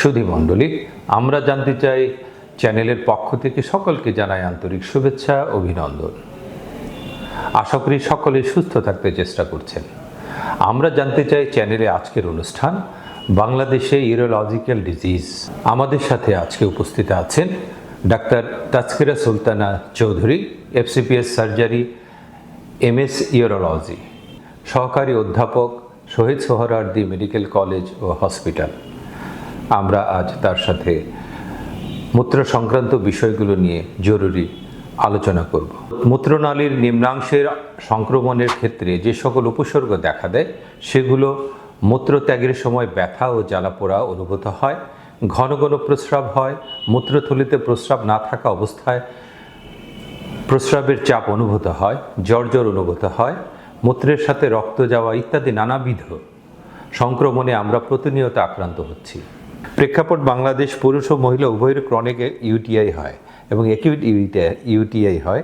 সুধী মণ্ডলী, আমরা জানতে চাই চ্যানেলের পক্ষ থেকে সকলকে জানাই আন্তরিক শুভেচ্ছা, অভিনন্দন। আশা করি সকলে সুস্থ থাকতে চেষ্টা করছেন। আমরা জানতে চাই চ্যানেলে আজকের অনুষ্ঠান, বাংলাদেশে ইউরোলজিক্যাল ডিজিজ। আমাদের সাথে আজকে উপস্থিত আছেন doctor Tazkira Sultana Chowdhury, FCPS surgery, MS urology. সহকারী অধ্যাপক শহীদ সোহরার্দি মেডিকেল কলেজ ও হসপিটাল। আমরা আজ তার সাথে মূত্র সংক্রান্ত বিষয়গুলো নিয়ে জরুরি আলোচনা করব। মূত্রনালীর নিম্নাংশের সংক্রমণের ক্ষেত্রে যে সকল উপসর্গ দেখা দেয়, সেগুলো মূত্রত্যাগের সময় ব্যথা ও জ্বালাপোড়া অনুভূত হয়, ঘন ঘন প্রস্রাব হয়, মূত্রথলিতে প্রস্রাব না থাকা অবস্থায় প্রস্রাবের চাপ অনুভূত হয়, জ্বর জ্বর অনুভূত হয়, মূত্রের সাথে রক্ত যাওয়া ইত্যাদি নানাবিধ সংক্রমণে আমরা প্রতিনিয়ত আক্রান্ত হচ্ছি। প্রেক্ষাপট বাংলাদেশ পুরুষ ও মহিলা উভয়ের ক্রনিক ইউটিআই হয় এবং একিউট ইউটিআই ইউটিআই হয়।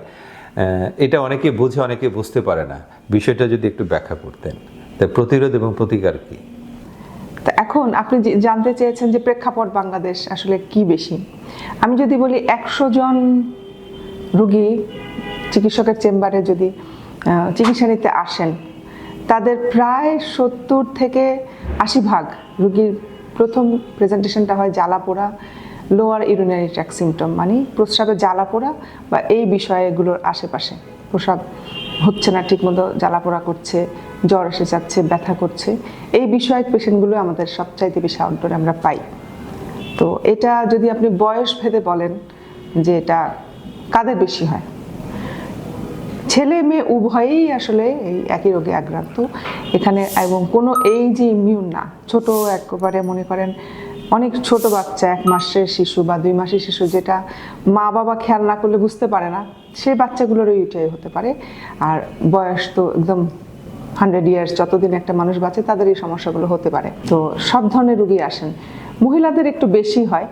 এটা অনেকে বুঝে, অনেকে বুঝতে পারে না। বিষয়টা যদি একটু ব্যাখ্যা করতেন। তাই প্রতিরোধ এবং প্রতিকার কী? তা এখন আপনি জানতে চেয়েছেন যে প্রেক্ষাপট বাংলাদেশ আসলে কি বেশি? আমি যদি বলি একশো জন রুগী চিকিৎসকের চেম্বারে যদি চিকিৎসা নিতে আসেন, তাদের প্রায় সত্তর থেকে আশি ভাগ রুগীর প্রথম প্রেজেন্টেশনটা হয় জ্বালা পোড়া লোয়ার ইউরিনারি ট্র্যাক সিমটম মানে প্রস্রাবে জ্বালা পোড়া বা এই বিষয়গুলোর আশেপাশে। প্রস্রাব হচ্ছে না, ঠিকমতো জ্বালা পোড়া করছে, জ্বর এসে যাচ্ছে, ব্যথা করছে। এই বিষয়ক পেশেন্টগুলো আমাদের সবচাইতে বেশি আউটডোরে আমরা পাই। তো এটা যদি আপনি বয়স ভেদে বলেন যে এটা কাদের বেশি হয়? ছেলে মেয়ে উভয়েই আসলে এই একই রোগে আক্রান্ত। এখানে এবং কোনো এই যে ইমিউন না। ছোট একবারে মনে করেন অনেক ছোট বাচ্চা, এক মাসের শিশু বা দুই মাসের শিশু যেটা মা বাবা খেয়াল না করলে বুঝতে পারে না সেই বাচ্চাগুলোরও ইউটিআই হতে পারে। আর বয়স তো একদম হান্ড্রেড ইয়ার্স যতদিন একটা মানুষ বাঁচে তাদের এই সমস্যাগুলো হতে পারে। তো সব ধরনের রুগী আসেন। মহিলাদের একটু বেশি হয়।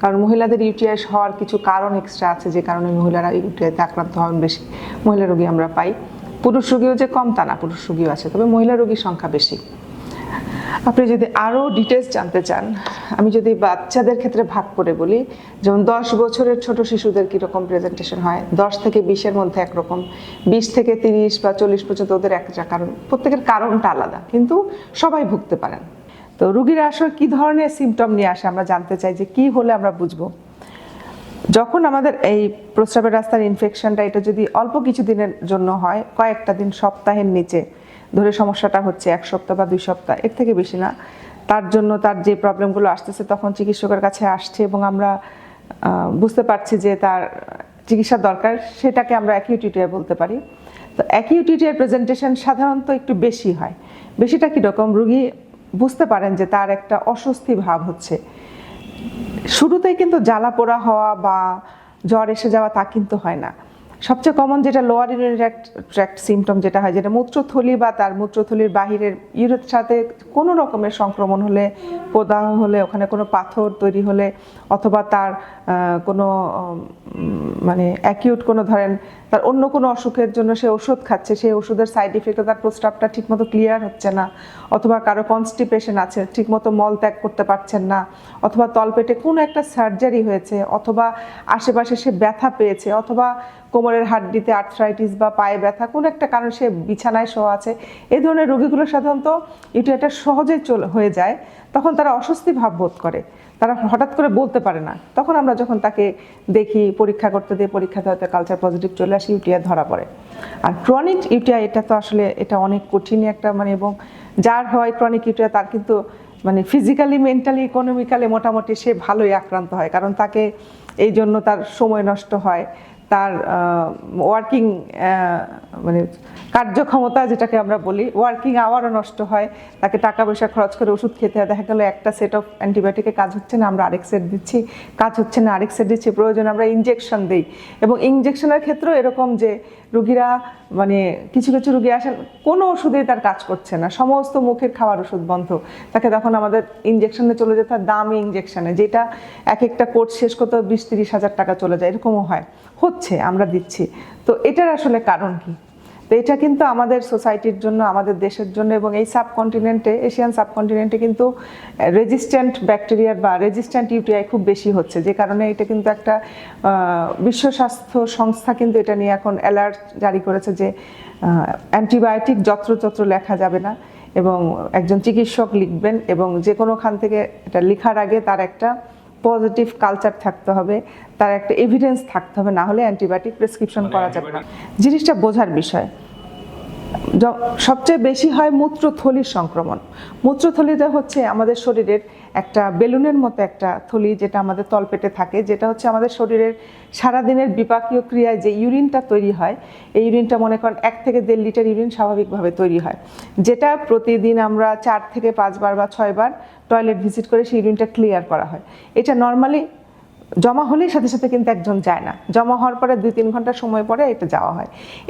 কারণ মহিলাদের ইউটিআই হওয়ার কিছু কারণ এক্সট্রা আছে, যে কারণে মহিলারা ইউটিআইতে আক্রান্ত হন বেশি মহিলা রোগী আমরা পাই। পুরুষ রোগীও যে কম তা না, পুরুষ রোগীও আছে, তবে মহিলা রোগীর সংখ্যা বেশি। আপনি যদি আরও ডিটেলস জানতে চান, আমি যদি বাচ্চাদের ক্ষেত্রে ভাগ করে বলি, যেমন দশ বছরের ছোট শিশুদের কীরকম প্রেজেন্টেশন হয়, দশ থেকে বিশের মধ্যে একরকম, বিশ থেকে তিরিশ বা চল্লিশ পর্যন্ত ওদের একটা কারণ, প্রত্যেকের কারণটা আলাদা, কিন্তু সবাই ভুগতে পারেন। তো রুগীরা আসলে কী ধরনের সিমটম নিয়ে আসে আমরা জানতে চাই যে কি হলে আমরা বুঝব? যখন আমাদের এই প্রস্রাবের রাস্তার ইনফেকশনটা এটা যদি অল্প কিছু দিনের জন্য হয়, কয়েকটা দিন সপ্তাহের নিচে ধরে সমস্যাটা হচ্ছে এক সপ্তাহ বা দুই সপ্তাহ, এর থেকে বেশি না। তার জন্য তার যে প্রবলেমগুলো আসতেছে তখন চিকিৎসকের কাছে আসছে এবং আমরা বুঝতে পারছি যে তার চিকিৎসার দরকার, সেটাকে আমরা অ্যাকিউটিটিয়া বলতে পারি। তো অ্যাকিউটিটিয়ার প্রেজেন্টেশন সাধারণত একটু বেশি হয়। বেশিটা কীরকম? রুগী বুঝতে পারেন যে তার একটা অস্বস্তি ভাব হচ্ছে। শুরুতেই কিন্তু জ্বালা পোড়া হওয়া বা জ্বর এসে যাওয়া তা কিন্তু হয় না। সবচেয়ে কমন যেটা লোয়ার ইউরিনারি ট্র্যাক্ট সিমটম যেটা হয়, যেটা মূত্রথলি বা তার মূত্রথলির বাহিরের ইউরের সাথে কোনো রকমের সংক্রমণ হলে, প্রদাহ হলে, ওখানে কোনো পাথর তৈরি হলে, অথবা তার কোনো মানে অ্যাকিউট কোনো ধরেন, তার অন্য কোনো অসুখের জন্য সে ওষুধ খাচ্ছে, সেই ওষুধের সাইড ইফেক্টে তার প্রস্রাবটা ঠিকমতো ক্লিয়ার হচ্ছে না, অথবা কারও কনস্টিপেশন আছে, ঠিকমতো মল ত্যাগ করতে পারছেন না, অথবা তলপেটে কোনো একটা সার্জারি হয়েছে, অথবা আশেপাশে সে ব্যথা পেয়েছে, অথবা কোমরের হাড্ডিতে আর্থ্রাইটিস বা পায়ে ব্যথা, কোনো একটা কারণ সে বিছানায় শোয়া আছে। এই ধরনের রোগীগুলো সাধারণত এটা সহজেই চল হয়ে যায়, তখন তারা অস্বস্তি ভাব বোধ করে। তারা হঠাৎ করে বলতে পারে না। তখন আমরা যখন তাকে দেখি, পরীক্ষা করতে দিয়ে পরীক্ষাতে হয়তো কালচার পজিটিভ চলে আসে ইউটিআই ধরা পড়ে। আর ক্রনিক ইউটিআই এটা তো আসলে এটা অনেক কঠিন একটা মানে এবং যার হয় ক্রনিক ইউটিআই তার কিন্তু মানে ফিজিক্যালি মেন্টালি ইকোনমিক্যালি মোটামুটি সে ভালোই আক্রান্ত হয়। কারণ তাকে এই জন্য তার সময় নষ্ট হয়। তার ওয়ার্কিং মানে কার্যক্ষমতা যেটাকে আমরা বলি ওয়ার্কিং আওয়ারও নষ্ট হয়, তাকে টাকা পয়সা খরচ করে ওষুধ খেতে হয়। দেখা গেলো একটা সেট অফ অ্যান্টিবায়োটিকে কাজ হচ্ছে না, আমরা আরেক সেট দিচ্ছি, কাজ হচ্ছে না, আরেক সেট দিচ্ছি, প্রয়োজন আমরা ইঞ্জেকশন দিই। এবং ইঞ্জেকশনের ক্ষেত্রেও এরকম যে রুগীরা মানে কিছু কিছু রুগী আসেন, কোনো ওষুধেই তার কাজ করছে না। সমস্ত মুখের খাওয়ার ওষুধ বন্ধ। তাকে তখন আমাদের ইঞ্জেকশনে চলে যেতে হয়, দামি ইঞ্জেকশনে যেটা এক একটা কোর্স শেষ করতে বিশ তিরিশ হাজার টাকা চলে যায়, এরকমও হয়। হচ্ছে, আমরা দিচ্ছি। তো এটার আসলে কারণ কি? তো এটা কিন্তু আমাদের সোসাইটির জন্য, আমাদের দেশের জন্য এবং এই সাবকন্টিনেন্টে এশিয়ান সাবকন্টিনেন্টে কিন্তু রেজিস্ট্যান্ট ব্যাকটেরিয়ার বা রেজিস্ট্যান্ট ইউটিআই খুব বেশি হচ্ছে। যে কারণে এটা কিন্তু একটা বিশ্ব স্বাস্থ্য সংস্থা কিন্তু এটা নিয়ে এখন অ্যালার্ট জারি করেছে যে অ্যান্টিবায়োটিক যত্রতত্র লেখা যাবে না এবং একজন চিকিৎসক লিখবেন এবং যে কোনোখান থেকে এটা লেখার আগে তার একটা পজিটিভ কালচার থাকতে হবে। তার একটা এভিডেন্স থাকতে হবে না হলে অ্যান্টিবায়োটিক প্রেসক্রিপশন করা যাবে না। জিনিসটা বোঝার বিষয়। সবচেয়ে বেশি হয় মূত্রথলির সংক্রমণ। মূত্রথলিটা হচ্ছে আমাদের শরীরের একটা বেলুনের মতো একটা থলি যেটা আমাদের তলপেটে থাকে যেটা হচ্ছে আমাদের শরীরের সারাদিনের বিপাকীয় ক্রিয়ায় যে ইউরিনটা তৈরি হয় এই ইউরিনটা মনে করেন এক থেকে দেড় লিটার ইউরিন স্বাভাবিকভাবে তৈরি হয়। যেটা প্রতিদিন আমরা চার থেকে পাঁচবার বা ছয়বার টয়লেট ভিজিট করে সেই ইউরিনটা ক্লিয়ার করা হয়। এটা নর্মালি জমা হলেই সাথে সাথে কিন্তু একজন যায় না। জমা হওয়ার পরে দুই তিন ঘণ্টা সময় পরে এটা যাওয়া হয়।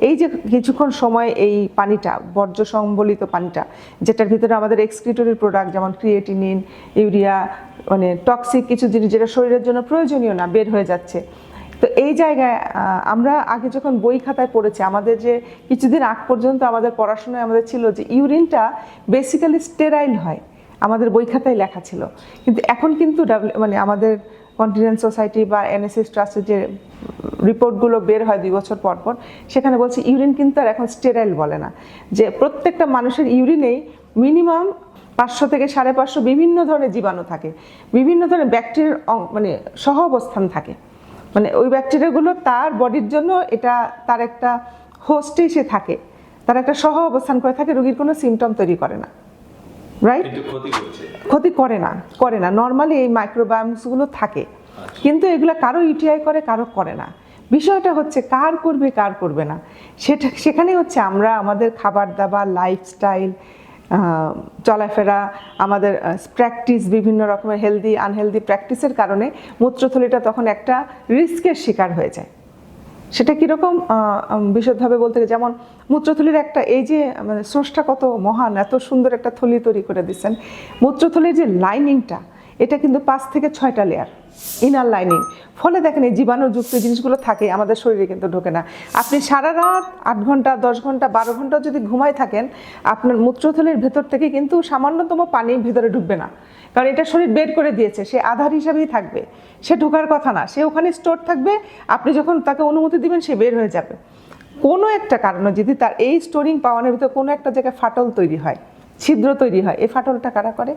এই যে কিছুক্ষণ সময় এই পানিটা, বর্জ্য সম্বলিত পানিটা, যেটার ভিতরে আমাদের এক্সক্রিটরি প্রোডাক্ট যেমন ক্রিয়েটিনিন ইউরিয়া মানে টক্সিক কিছু জিনিস যেটা শরীরের জন্য প্রয়োজনীয় না, বের হয়ে যাচ্ছে। তো এই জায়গায় আমরা আগে যখন বই খাতায় পড়েছি, আমাদের যে কিছুদিন আগ পর্যন্ত আমাদের পড়াশোনায় আমাদের ছিল যে ইউরিনটা বেসিক্যালি স্টেরাইল হয়। আমাদের বই খাতায় লেখা ছিল। কিন্তু এখন কিন্তু মানে আমাদের কন্টিনেন্ট সোসাইটি বা এনএসএস ট্রাস্টের যে রিপোর্টগুলো বের হয় দুই বছর পর পর, সেখানে বলছে ইউরিন কিন্তু আর এখন স্টেরাইল বলে না। যে প্রত্যেকটা মানুষের ইউরিনেই মিনিমাম পাঁচশো থেকে সাড়ে পাঁচশো বিভিন্ন ধরনের জীবাণু থাকে। বিভিন্ন ধরনের ব্যাকটেরিয়ার মানে সহ অবস্থান থাকে। মানে ওই ব্যাকটেরিয়াগুলো তার বডির জন্য এটা তার একটা হোস্টে সে থাকে। তার একটা সহ অবস্থান করে থাকে, রোগীর কোনো সিমটম তৈরি করে না। রাইট ক্ষতি করে না করে না। নর্মালি এই মাইক্রোবায়োমসগুলো থাকে। কিন্তু এগুলো কারও ইউটিআই করে কারও করে না। বিষয়টা হচ্ছে কার করবে কার করবে না। সেটা সেখানে হচ্ছে আমরা আমাদের খাবার দাবার লাইফস্টাইল চলাফেরা আমাদের প্র্যাকটিস বিভিন্ন রকমের হেলদি আনহেলদি প্র্যাকটিসের কারণে মূত্রথলিটা তখন একটা রিস্কের শিকার হয়ে যায়। সেটা কীরকম বিশদভাবে বলতে গেলে, যেমন মূত্রথলির একটা, এই যে মানে স্রষ্টা কত মহান, এত সুন্দর একটা থলি তৈরি করে দিচ্ছেন। মূত্রথলির যে লাইনিংটা এটা কিন্তু পাঁচ থেকে ছয়টা লেয়ার ইনার লাইনিং ফলে দেখেন এই জীবাণুযুক্ত জিনিসগুলো থাকে, আমাদের শরীরে কিন্তু ঢোকে না। আপনি সারা রাত আট ঘণ্টা, দশ ঘণ্টা, বারো ঘণ্টা যদি ঘুমায় থাকেন, আপনার মূত্রথলির ভেতর থেকে কিন্তু সামান্যতম পানি ভেতরে ঢুকবে না। কারণ এটা শরীর বের করে দিয়েছে, সে আধার হিসাবেই থাকবে। সে ঢোকার কথা না, সে ওখানে স্টোর থাকবে, আপনি যখন তাকে অনুমতি দিবেন, সে বের হয়ে যাবে। কোনো একটা কারণে যদি তার এই স্টোরিং পাওয়ানোর ভিতরে কোনো একটা জায়গায় ফাটল তৈরি হয়, ছিদ্র তৈরি হয় এই ফাটলটা কারা করে?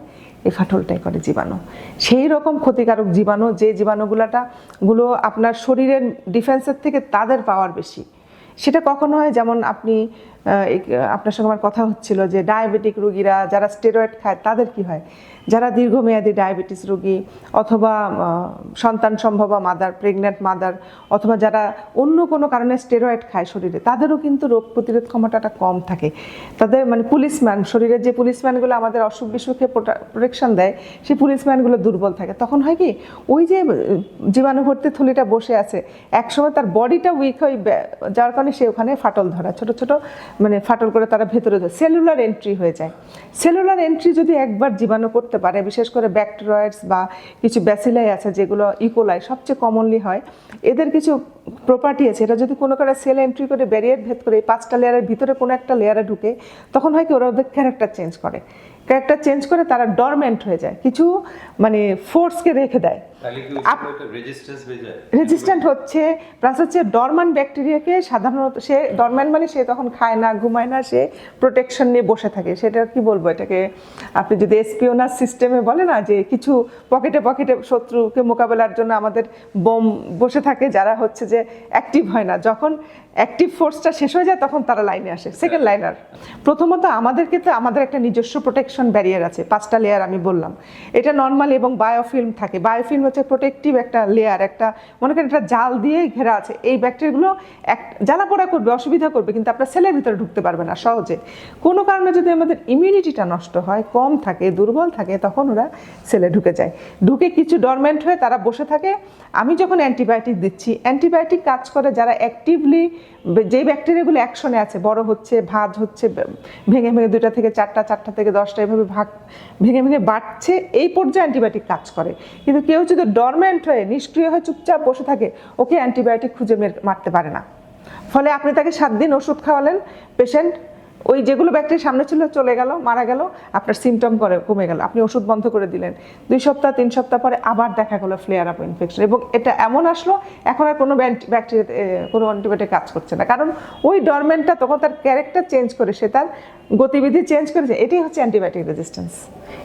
এই ফাটলটাই করে জীবাণু। সেই রকম ক্ষতিকারক জীবাণু, যে জীবাণুগুলাটা, গুলো আপনার শরীরের ডিফেন্সের থেকে তাদের পাওয়ার বেশি। সেটা কখন হয় যেমন আপনি আপনার সঙ্গে আমার কথা হচ্ছিল যে ডায়াবেটিক রুগীরা যারা স্টেরয়েড খায়, তাদের কি হয়? যারা দীর্ঘমেয়াদী ডায়াবেটিস রোগী অথবা সন্তান সম্ভবা মাদার প্রেগনেন্ট মাদার অথবা যারা অন্য কোনো কারণে স্টেরয়েড খায় শরীরে, তাদেরও কিন্তু রোগ প্রতিরোধ ক্ষমতাটা কম থাকে। তাদের মানে পুলিশম্যান শরীরের যে পুলিশম্যানগুলো আমাদের অসুখ বিসুখে প্রোটেকশন দেয়, সেই পুলিশম্যানগুলো দুর্বল থাকে। তখন হয় কি, ওই যে জীবাণুভর্তি থলিটা বসে আছে, একসময় তার বডিটা উইক হয়ে বে- যার কারণে সে ওখানে ফাটল ধরা, ছোট ছোট মানে ফাটল করে তারা ভেতরে সেলুলার এন্ট্রি হয়ে যায়। সেলুলার এন্ট্রি যদি একবার জীবাণু করতে পারে, বিশেষ করে ব্যাকটেরয়েডস বা কিছু ব্যাসিলাই আছে যেগুলো ইকোলাই সবচেয়ে কমনলি হয়, এদের কিছু প্রপার্টি আছে। এটা যদি কোনো কারণে সেল এন্ট্রি করে ব্যারিয়ার ভেদ করে এই পাঁচটা লেয়ারের ভিতরে কোনো একটা লেয়ারে ঢুকে, তখন হয় কি ওরা ওদের ক্যারেক্টার চেঞ্জ করে। ক্যারেক্টার চেঞ্জ করে তারা ডরমেন্ট হয়ে যায়। কিছু মানে ফোর্সকে রেখে দেয়। রেজিস্ট্যান্ট হচ্ছে প্লাস হচ্ছে ডরমান ব্যাকটেরিয়াকে সাধারণত সে ডরম্যান মানে সে তখন খায় না ঘুমায় না সে প্রোটেকশন নিয়ে বসে থাকে। সেটা কি বলব এটাকে? আপনি যদি এসপিওনার সিস্টেমে বলে না যে কিছু পকেটে পকেটে শত্রুকে মোকাবেলার জন্য আমাদের বোম বসে থাকে যারা হচ্ছে যে অ্যাক্টিভ হয় না। যখন অ্যাক্টিভ ফোর্সটা শেষ হয়ে যায় তখন তারা লাইনে আসে। সেকেন্ড লাইনার প্রথমত আমাদের ক্ষেত্রে আমাদের একটা নিজস্ব প্রোটেকশন ব্যারিয়ার আছে পাঁচটা লেয়ার আমি বললাম। এটা নর্মাল এবং বায়োফিল্ম থাকে। বায়োফিল্ম হচ্ছে প্রোটেক্টিভ একটা লেয়ার একটা মনে করেন একটা জাল দিয়ে ঘেরা আছে। এই ব্যাকটেরিয়াগুলো এক জ্বালা পোড়া করবে অসুবিধা করবে কিন্তু আপনার সেলের ভিতরে ঢুকতে পারবে না সহজে। কোনো কারণে যদি আমাদের ইমিউনিটিটা নষ্ট হয় কম থাকে দুর্বল থাকে তখন ওরা সেলে ঢুকে যায়। ঢুকে কিছু ডরমেন্ট হয়ে তারা বসে থাকে। আমি যখন অ্যান্টিবায়োটিক দিচ্ছি অ্যান্টিবায়োটিক কাজ করে যারা অ্যাক্টিভলি যে ব্যাকটেরিয়াগুলো অ্যাকশনে আছে, বড় হচ্ছে, ভাঁজ হচ্ছে ভেঙে ভেঙে দুইটা থেকে চারটা চারটা থেকে দশটা এভাবে ভাগ, ভেঙে ভেঙে বাড়ছে, এই পর্যায়ে অ্যান্টিবায়োটিক কাজ করে। কিন্তু কেউ যদি ডরম্যান্ট হয়ে, নিষ্ক্রিয় হয়ে চুপচাপ বসে থাকে, ওকে অ্যান্টিবায়োটিক খুঁজে মারতে পারে না। ফলে আপনি তাকে সাত দিন ওষুধ খাওয়ালেন পেশেন্ট ওই যেগুলো ব্যাকটেরিয়া সামনে ছিল চলে গেল, মারা গেল, আপনার সিমটম করে কমে গেল। আপনি ওষুধ বন্ধ করে দিলেন। দুই সপ্তাহ, তিন সপ্তাহ পরে আবার দেখা গেলো ফ্লেয়ার আপ ইনফেকশন এবং এটা এমন আসলো, এখন আর কোনো ব্যাকটেরিয়া কোনো অ্যান্টিবায়োটিক কাজ করছে না। কারণ ওই ডরমেন্টটা তখন তার ক্যারেক্টার চেঞ্জ করে, সে তার গতিবিধি চেঞ্জ করেছে। এটাই হচ্ছে অ্যান্টিবায়োটিক রেজিস্ট্যান্স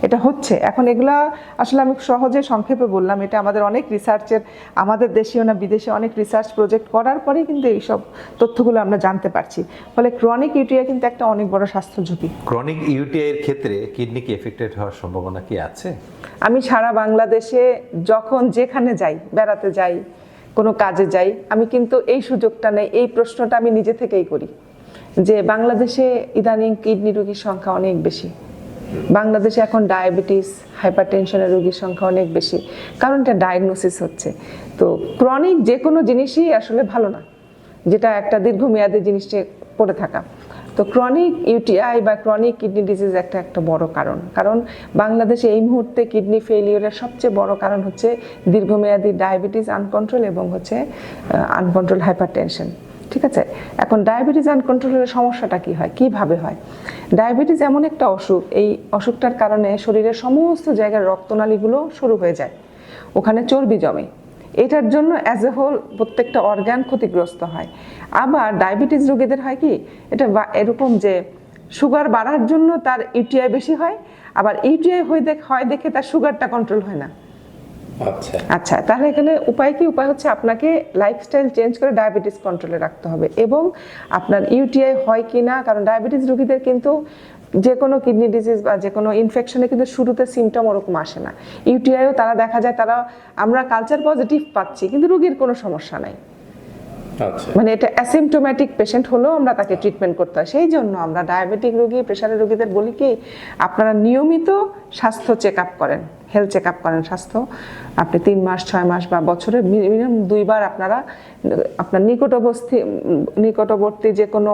এটা হচ্ছে। এখন এগুলা আসলে আমি সহজে সংক্ষেপে বললাম, এটা আমাদের অনেক রিসার্চের আমাদের দেশীয় না, বিদেশে অনেক রিসার্চ প্রজেক্ট করার পরেই কিন্তু এইসব তথ্যগুলো আমরা জানতে পারছি। ফলে ক্রনিক ইউটিআই কিন্তু একটা অনেক বড় স্বাস্থ্য ঝুঁকি। ক্রনিক ইউটিআই এর ক্ষেত্রে কিডনি কি এফেক্টেড হওয়ার সম্ভাবনা কি আছে? আমি সারা বাংলাদেশে যখন যেখানে যাই বেড়াতে যাই কোনো কাজে যাই আমি কিন্তু এই সুযোগটা নেই এই প্রশ্নটা আমি নিজে থেকেই করি। যে বাংলাদেশে ইদানিং কিডনি রোগীর সংখ্যা অনেক বেশি। বাংলাদেশে এখন ডায়াবেটিস হাইপারটেনশনের রোগীর সংখ্যা অনেক বেশি। কারণ এটা ডায়াগনোসিস হচ্ছে। তো ক্রনিক যে কোনো জিনিসই আসলে ভালো না। যেটা একটা দীর্ঘমেয়াদী জিনিসটা পড়ে থাকা। তো ক্রনিক ইউটিআই বা ক্রনিক কিডনি ডিজিজ একটা একটা বড় কারণ। কারণ বাংলাদেশে এই মুহূর্তে কিডনি ফেলিওরের সবচেয়ে বড় কারণ হচ্ছে দীর্ঘমেয়াদী ডায়াবেটিস আনকন্ট্রোল এবং হচ্ছে আনকন্ট্রোল হাইপারটেনশন ঠিক আছে? এখন ডায়াবেটিস আনকন্ট্রোলের সমস্যাটা কি হয়? কীভাবে হয়? ডায়াবেটিস এমন একটা অসুখ, এই অসুখটার কারণে শরীরের সমস্ত জায়গার রক্তনালীগুলো শুরু হয়ে যায়। ওখানে চর্বি জমে। এটার জন্য অ্যাজ এ হোল প্রত্যেকটা অর্গান ক্ষতিগ্রস্ত হয়। আবার ডায়াবেটিস রোগীদের হয় কি এটা এরকম যে সুগার বাড়ার জন্য তার ইউটিআই বেশি হয় আবার ইউটিআই হয়ে দেখ হয় দেখে তার সুগারটা কন্ট্রোল হয় না। আচ্ছা। আচ্ছা তাহলে এখানে উপায় কি? উপায় হচ্ছে আপনাকে লাইফস্টাইল চেঞ্জ করে ডায়াবেটিস কন্ট্রোলে রাখতে হবে এবং আপনার ইউটিআই হয় কি না কারণ ডায়াবেটিস রোগীদের কিন্তু যে কোনো কিডনি ডিজিজ বা যে কোনো ইনফেকশনে কিন্তু শুরুতে সিমটম ওরকম আসে না। ইউটিআইও তারা দেখা যায় তারা আমরা কালচার পজিটিভ পাচ্ছি কিন্তু রোগীর কোনো সমস্যা নাই। আচ্ছা। মানে এটা অ্যাসিমটোম্যাটিক পেশেন্ট হলেও আমরা তাকে ট্রিটমেন্ট করতে হয়। সেই জন্য আমরা ডায়াবেটিক রোগী প্রেশারের রোগীদের বলি কি আপনারা নিয়মিত স্বাস্থ্য চেক আপ করেন হেলথ চেক আপ করেন স্বাস্থ্য। আপনি তিন মাস ছয় মাস বা বছরে মিনিমাম দুইবার আপনারা আপনার নিকটবর্তী নিকটবর্তী যে কোনো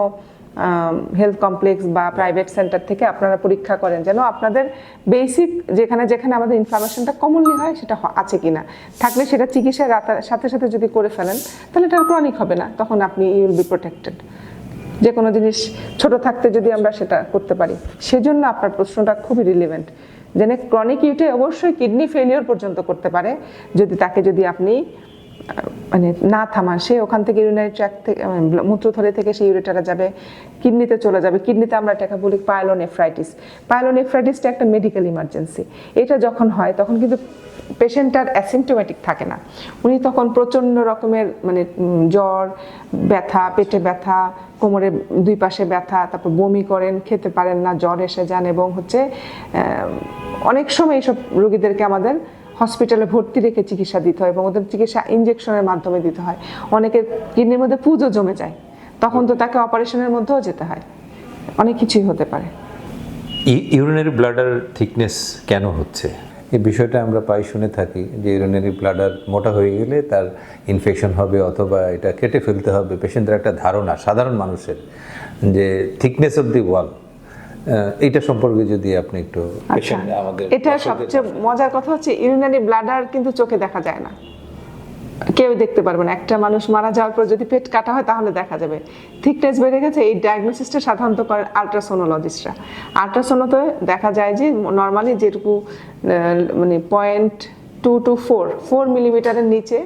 হেলথ কমপ্লেক্স বা প্রাইভেট সেন্টার থেকে আপনারা পরীক্ষা করেন যেন আপনাদের বেসিক যেখানে যেখানে আমাদের ইনফ্লামেশনটা কমনলি হয় সেটা আছে কি না থাকলে সেটা চিকিৎসার সাথে সাথে যদি করে ফেলেন তাহলে এটা ক্রনিক হবে না তখন আপনি ইউল বি প্রোটেক্টেড যে কোনো জিনিস ছোট থাকতে যদি আমরা সেটা করতে পারি। সেজন্য আপনার প্রশ্নটা খুবই রিলিভেন্ট যেন ক্রনিক ইউটে অবশ্যই কিডনি ফেলিওর পর্যন্ত করতে পারে। যদি তাকে যদি আপনি মানে না থামান, সে ওখান থেকে ইউরিনারি ট্র্যাক থেকে মূত্রথলি থেকে সে ইউরেটারা যাবে, কিডনিতে চলে যাবে। কিডনিতে আমরা এটাকে বলি পায়লোনেফ্রাইটিস পায়লোনেফ্রাইটিসটা একটা মেডিকেল ইমার্জেন্সি এটা যখন হয়, তখন কিন্তু পেশেন্টটার অ্যাসিমটোমেটিক থাকে না। উনি তখন প্রচণ্ড রকমের মানে জ্বর, ব্যথা, পেটে ব্যথা কোমরে দুই পাশে ব্যথা, তারপর বমি করেন, খেতে পারেন না, জ্বর এসে যান এবং হচ্ছে অনেক সময় এইসব রোগীদেরকে আমাদের হসপিটালে ভর্তি রেখে চিকিৎসা দিতে হয় এবং ওদের চিকিৎসা ইঞ্জেকশনের মাধ্যমে দিতে হয়। অনেকের কিডনির মধ্যে পুজো জমে যায়। তখন তো তাকে অপারেশনের মধ্যেও যেতে হয়। অনেক কিছুই হতে পারে। ইউরিনারি ব্লাডার থিকনেস কেন হচ্ছে? এই বিষয়টা আমরা প্রায় শুনে থাকি যে ইউরিনারি ব্লাডার মোটা হয়ে গেলে তার ইনফেকশন হবে অথবা এটা কেটে ফেলতে হবে। পেশেন্টের একটা ধারণা, সাধারণ মানুষের, যে থিকনেস অফ দি ওয়াল এইটা সম্পর্কে যদি আপনি একটু আচ্ছা আমাদের এটা সবচেয়ে মজার কথা হচ্ছে ইউরিনারি ব্লাডার কিন্তু চোখে দেখা যায় না। কেউ দেখতে পারবে না। একটা মানুষ মারা যাওয়ার পর যদি পেট কাটা হয় তাহলে দেখা যাবে। থিকনেস বেড়ে গেছে এই ডায়াগনোসিসটা সাধারণত করেন আলট্রাসোনোলজিস্টরা আলট্রাসোনোতে দেখা যায় যে নর্মালি যেটুকু মানে point two two four four মিলিমিটারের নিচে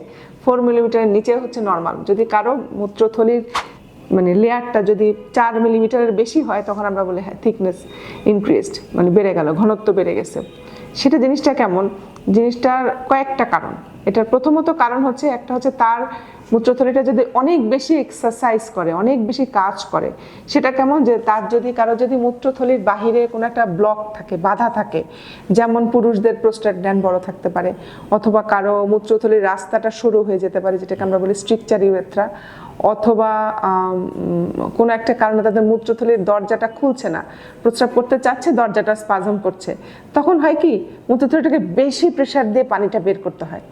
ফোর মিলিমিটারের নিচে হচ্ছে নর্মাল যদি কারও মূত্রথলির মানে লেয়ারটা যদি চার মিলিমিটারের বেশি হয়, তখন আমরা বলি হ্যাঁ থিকনেস ইনক্রিজড মানে বেড়ে গেল, ঘনত্ব বেড়ে গেছে। সেটা জিনিসটা কেমন? জিনিসটার কয়েকটা কারণ। এটার প্রথমত কারণ হচ্ছে, একটা হচ্ছে তার মূত্রথলিটা যদি অনেক বেশি এক্সারসাইজ করে, অনেক বেশি কাজ করে, সেটা কেমন যে তার যদি, কারও যদি মূত্রথলির বাহিরে কোনো একটা ব্লক থাকে, বাধা থাকে, যেমন পুরুষদের প্রোস্টেট গ্ল্যান্ড বড় থাকতে পারে, অথবা কারও মূত্রথলির রাস্তাটা সরু হয়ে যেতে পারে, যেটাকে আমরা বলি স্ট্রিকচার ইউরেথ্রা অথবা কোনো একটা কারণে তাদের মূত্রথলির দরজাটা খুলছে না, প্রস্রাব করতে চাচ্ছে, দরজাটা স্পাজম করছে, তখন হয় কি, মূত্রথলিটাকে বেশি প্রেশার দিয়ে পানিটা বের করতে হয়।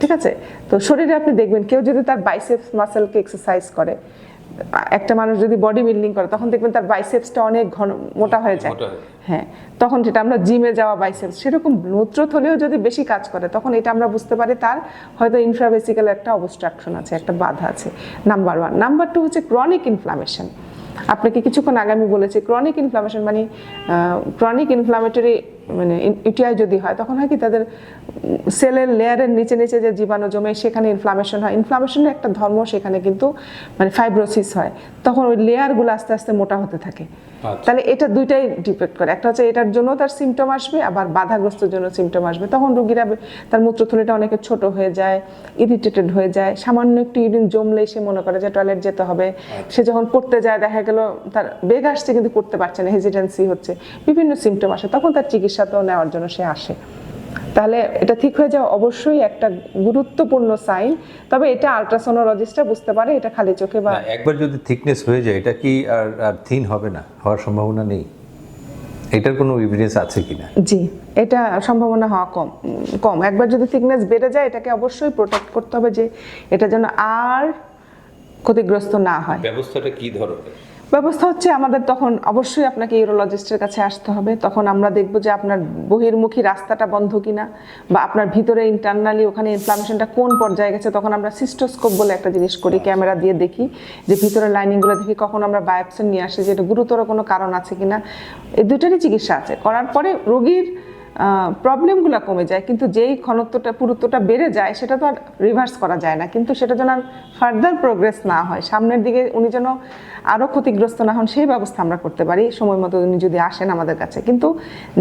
ঠিক আছে? তো শরীরে আপনি দেখবেন কেউ যদি তার বাইসেপস মাসেলকে এক্সারসাইজ করে একটা মানুষ যদি বডি বিল্ডিং করে তখন দেখবেন তার বাইসেপসটা অনেক ঘন মোটা হয়ে যায়। হয়ে তখন যেটা আমরা জিমে যাওয়া বাইসেপস সেরকম মূত্রথলেও যদি বেশি কাজ করে তখন এটা আমরা বুঝতে পারি তার হয়তো ইনফ্রাভেসিক্যাল একটা অবস্ট্রাকশন আছে একটা বাধা আছে। নাম্বার ওয়ান নাম্বার টু হচ্ছে ক্রনিক ইনফ্লামেশন আপনাকে কিছুক্ষণ আগে আমি বলেছি ক্রনিক ইনফ্লামেশন মানে ক্রনিক ইনফ্লামেটরি মানে ইউটিআই যদি হয়, তখন হয় কি তাদের সেলের লেয়ারের নিচে নিচে যে জীবাণু জমে সেখানে ইনফ্লামেশন হয় ইনফ্লামেশনের একটা ধর্ম সেখানে কিন্তু মানে ফাইব্রোসিস হয় তখন ওই লেয়ারগুলো আস্তে আস্তে মোটা হতে থাকে। তাহলে এটা দুইটাই ডিপেক্ট করে। একটা হচ্ছে এটার জন্য তার সিমটম আসবে আবার বাধাগ্রস্তর জন্য সিমটম আসবে। তখন রোগীরা তার মূত্রথলিটা অনেকে ছোট হয়ে যায় ইরিটেটেড হয়ে যায়। সামান্য একটু ইউরিন জমলেই সে মনে করে যে টয়লেট যেতে হবে। সে যখন পড়তে যায় দেখা গেল তার বেগ আসছে কিন্তু করতে পারছে না হেজিটেন্সি হচ্ছে। বিভিন্ন সিমটম আসে তখন তার চিকিৎসা তো নেওয়ার জন্য সে আসে। তাহলে এটা ঠিক হয়ে যাওয়া অবশ্যই একটা গুরুত্বপূর্ণ সাইন। তবে এটা আলট্রাসোনোলজিস্টরা বুঝতে পারে এটা খালি চোখে বা একবার যদি থিকনেস হয়ে যায় এটা কি আর আর থিন হবে না? হওয়ার সম্ভাবনা নেই। এটার কোনো এভিডেন্স আছে কিনা? জি এটা সম্ভাবনা হওয়া কম কম। একবার যদি থিকনেস বেড়ে যায় এটাকে অবশ্যই প্রোটেক্ট করতে হবে যে এটা যেন আর ক্ষতিগ্রস্ত না হয়। ব্যবস্থাটা কি ধরনের? ব্যবস্থা হচ্ছে আমাদের তখন অবশ্যই আপনাকে ইউরোলজিস্টের কাছে আসতে হবে। তখন আমরা দেখব যে আপনার বহির্মুখী রাস্তাটা বন্ধ কিনা বা আপনার ভিতরে ইন্টারনালি ওখানে ইনফ্লামেশনটা কোন পর্যায়ে গেছে তখন আমরা সিস্টোস্কোপ বলে একটা জিনিস করি ক্যামেরা দিয়ে দেখি যে ভিতরে লাইনিংগুলো দেখি কখন আমরা বায়োপসন নিয়ে আসি যে এটা গুরুতর কোনো কারণ আছে কিনা। এই দুটারই চিকিৎসা আছে। করার পরে রোগীর প্রবলেমগুলো কমে যায়, কিন্তু যেই ঘনত্বটা, পুরুত্বটা বেড়ে যায়, সেটা তো আর রিভার্স করা যায় না। কিন্তু সেটা যেন আর ফার্দার প্রোগ্রেস না হয়, সামনের দিকে উনি যেন আরও ক্ষতিগ্রস্ত না হন, সেই ব্যবস্থা আমরা করতে পারি, সময় মতো উনি যদি আসেন আমাদের কাছে। কিন্তু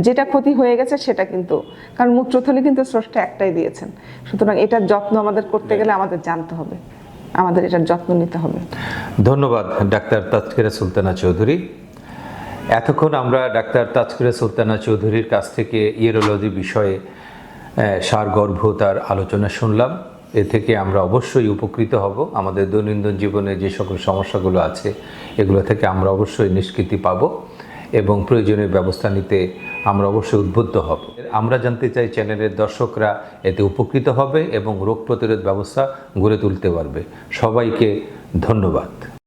যেটা ক্ষতি হয়ে গেছে, সেটা কিন্তু, কারণ মূত্রথলি কিন্তু স্রষ্টা একটাই দিয়েছেন। সুতরাং এটার যত্ন আমাদের করতে গেলে আমাদের জানতে হবে, আমাদের এটার যত্ন নিতে হবে। ধন্যবাদ, ডাক্তার তাজকিরা সুলতানা চৌধুরী। এতক্ষণ আমরা ডাক্তার তাজকিরা সুলতানা চৌধুরীর কাছ থেকে ইউরোলজি বিষয়ে আহ, সারগর্ভতার আলোচনা শুনলাম। এ থেকে আমরা অবশ্যই উপকৃত হব। আমাদের দৈনন্দিন জীবনে যে সকল সমস্যাগুলো আছে এগুলো থেকে আমরা অবশ্যই নিষ্কৃতি পাব এবং প্রয়োজনীয় ব্যবস্থা নিতে আমরা অবশ্যই উদ্বুদ্ধ হব। আমরা জানতে চাই চ্যানেলের দর্শকরা এতে উপকৃত হবে এবং রোগ প্রতিরোধ ব্যবস্থা গড়ে তুলতে পারবে। সবাইকে ধন্যবাদ।